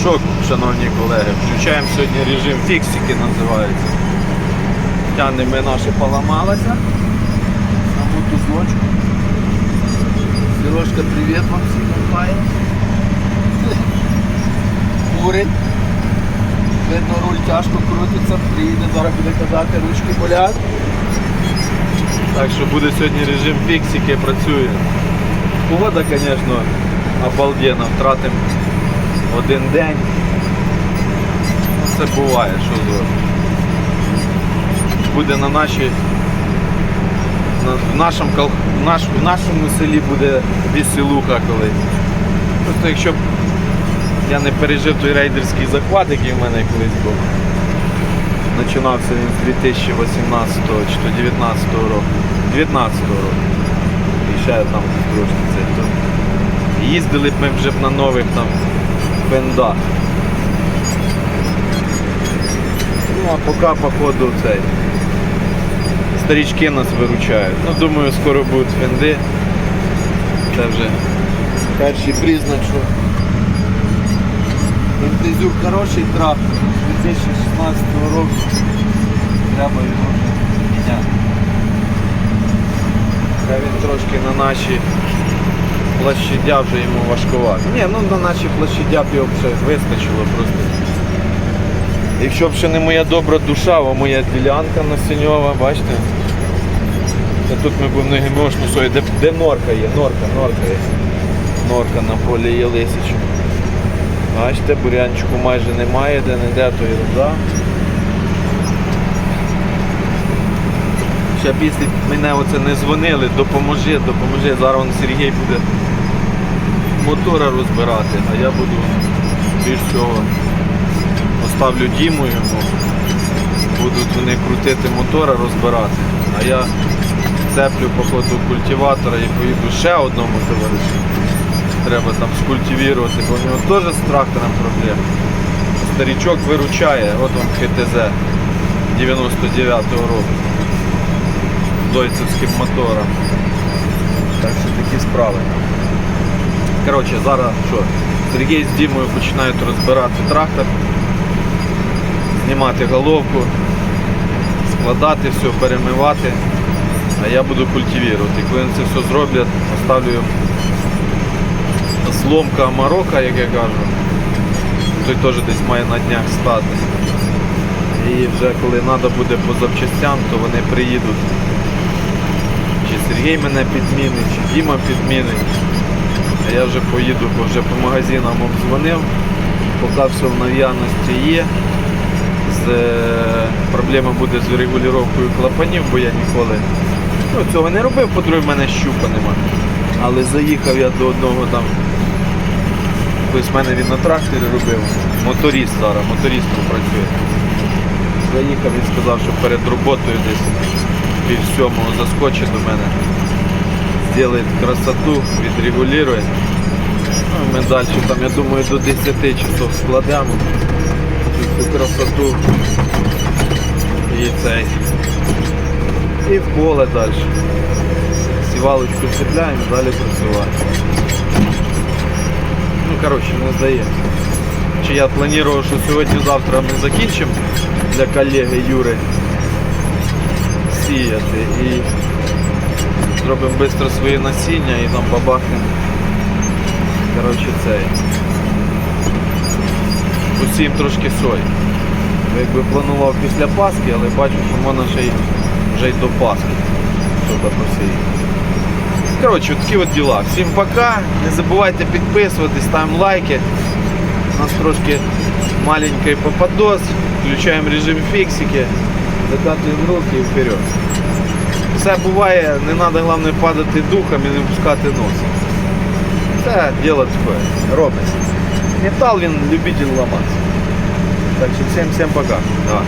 що, шановні колеги, включаємо сьогодні режим фіксики називається. Тянемо наше поламалося. На мотузочку. Сережка, привіт вам всім махає. Курить. Видно, руль тяжко крутиться, приїде, зараз буде казати, ручки болять. Так що буде сьогодні режим фіксики, працює. Погода, звісно, обалденна, втратимо один день. Це буває, що зробити. Буде на нашій. На, в, нашому, в, наш, в нашому селі буде веселуха колись. Просто якщо б я не пережив той рейдерський захват, який в мене колись був. Починався він з 2018 чи то 19 року. 19 року. І ще там трошки це. То їздили б ми вже б на нових там фендах. Ну а поки походу цей. Старічки нас виручають. Ну думаю, скоро будуть фенди. Це вже перший признак, що хороший трактор 2016 року. Треба його міняти. Та він трошки на наші площадя вже йому важкувати. Ні, ну на наші площадя б його ще вистачило просто. Якщо б ще не моя добра душа, а моя ділянка насіньова, бачите? Та тут ми будемо не гімошну сою, де, де норка є, норка, норка є. Норка на полі є лисичу. Бачите, бурянчику майже немає, де не де, то ерунда. Ще після мене оце не дзвонили, допоможи, допоможи. Зараз Сергій буде мотора розбирати, а я буду більш всього поставлю Діму йому. Будуть вони крутити мотора, розбирати. А я цеплю по ходу культиватора і поїду ще одному товаришу. Треба там скультивувати, бо у нього теж з трактором проблеми. Старічок виручає, от он ХТЗ 99-го року. Дойцевським мотором. Так що такі справи. Коротше, зараз що? Сергій з Дімою починають розбирати трактор, знімати головку, складати все, перемивати, а я буду культивувати. Коли вони це все зроблять, поставлю їм зломка Марока, як я кажу. Той теж десь має на днях стати. І вже коли треба буде по запчастям, то вони приїдуть. Чи Сергій мене підмінить, чи Діма підмінить. А я вже поїду, бо вже по магазинам обдзвонив, поки все в наявності є. З, е, проблема буде з регулюванням клапанів, бо я ніколи ну, цього не робив, по-друге, в мене щупа нема. Але заїхав я до одного там, колись в мене він на тракторі робив, моторіст зараз, мотористом працює. Заїхав, він сказав, що перед роботою десь пів сьомого заскочить до мене, зробить красоту, відрегулює. Ну, ми далі там, я думаю, до 10 часов складемо цю красоту і цей. І в поле далі. Сівалочку цепляємо, далі працювати. Ну, коротше, не здається. Чи я планував, що сьогодні-завтра ми закінчимо для колеги Юри сіяти і зробимо швидко своє насіння і там бабахнемо. Коротше цей. Посіємо трошки сої. Якби планував після Пасхи, але бачу, що можна ще й вже й до Пасхи. Що посіяти. Коротше, такі от діла. Всім пока. Не забувайте підписуватись, ставимо лайки. У нас трошки маленький попадос. Включаємо режим фіксики, закатуємо руки і вперед. Все буває, не треба головне падати духом і не пускати нос. Це діло таке, робиться. Метал він любитель ламатися. Так що всім всім пока. Давай.